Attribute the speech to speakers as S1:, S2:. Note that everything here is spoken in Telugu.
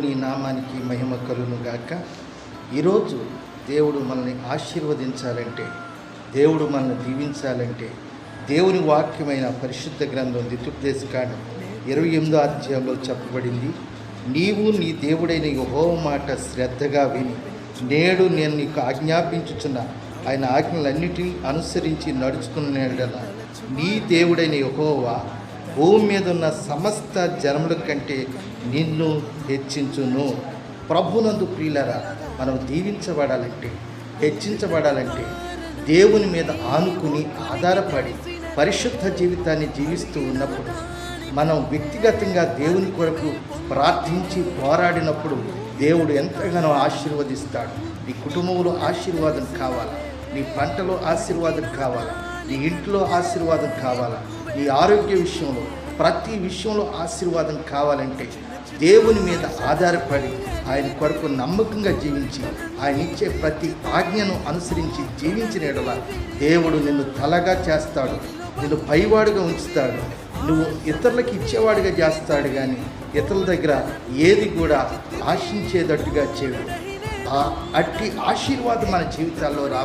S1: నీ నామానికి మహిమ కలును గాక ఈరోజు దేవుడు మనల్ని ఆశీర్వదించాలంటే దేవుడు మనల్ని దీవించాలంటే దేవుని వాక్యమైన పరిశుద్ధ గ్రంథం దితుపదేశకాండం ఇరవై ఎనిమిదో అధ్యాయంలో చెప్పబడింది. నీవు నీ దేవుడైన యహో మాట శ్రద్ధగా విని నేడు నేను నీకు ఆజ్ఞాపించుచున్న ఆయన ఆజ్ఞలన్నిటినీ అనుసరించి నడుచుకున్న నీ దేవుడైన యహోవా భూమి మీద ఉన్న సమస్త జనముల కంటే నిన్ను హెచ్చించును. ప్రభునందు ప్రియులరా మనం దీవించబడాలంటే హెచ్చించబడాలంటే దేవుని మీద ఆనుకుని ఆధారపడి పరిశుద్ధ జీవితాన్ని జీవిస్తూ ఉన్నప్పుడు మనం వ్యక్తిగతంగా దేవుని కొరకు ప్రార్థించి పోరాడినప్పుడు దేవుడు ఎంతగానో ఆశీర్వదిస్తాడు. నీ కుటుంబంలో ఆశీర్వాదం కావాలా? నీ పంటలో ఆశీర్వాదం కావాలా? నీ ఇంట్లో ఆశీర్వాదం కావాలా? మీ ఆరోగ్య విషయంలో ప్రతి విషయంలో ఆశీర్వాదం కావాలంటే దేవుని మీద ఆధారపడి ఆయన కొరకు నమ్మకంగా జీవించి ఆయన ఇచ్చే ప్రతి ఆజ్ఞను అనుసరించి జీవించిన ఎడల దేవుడు నిన్ను తలగా చేస్తాడు నిన్ను పైవాడుగా ఉంచుతాడు నువ్వు ఇతరులకు ఇచ్చేవాడిగా చేస్తాడు కానీ ఇతరుల దగ్గర ఏది కూడా ఆశించేటట్టుగా చేయడు. ఆ అట్టి ఆశీర్వాదం మన జీవితాల్లో రా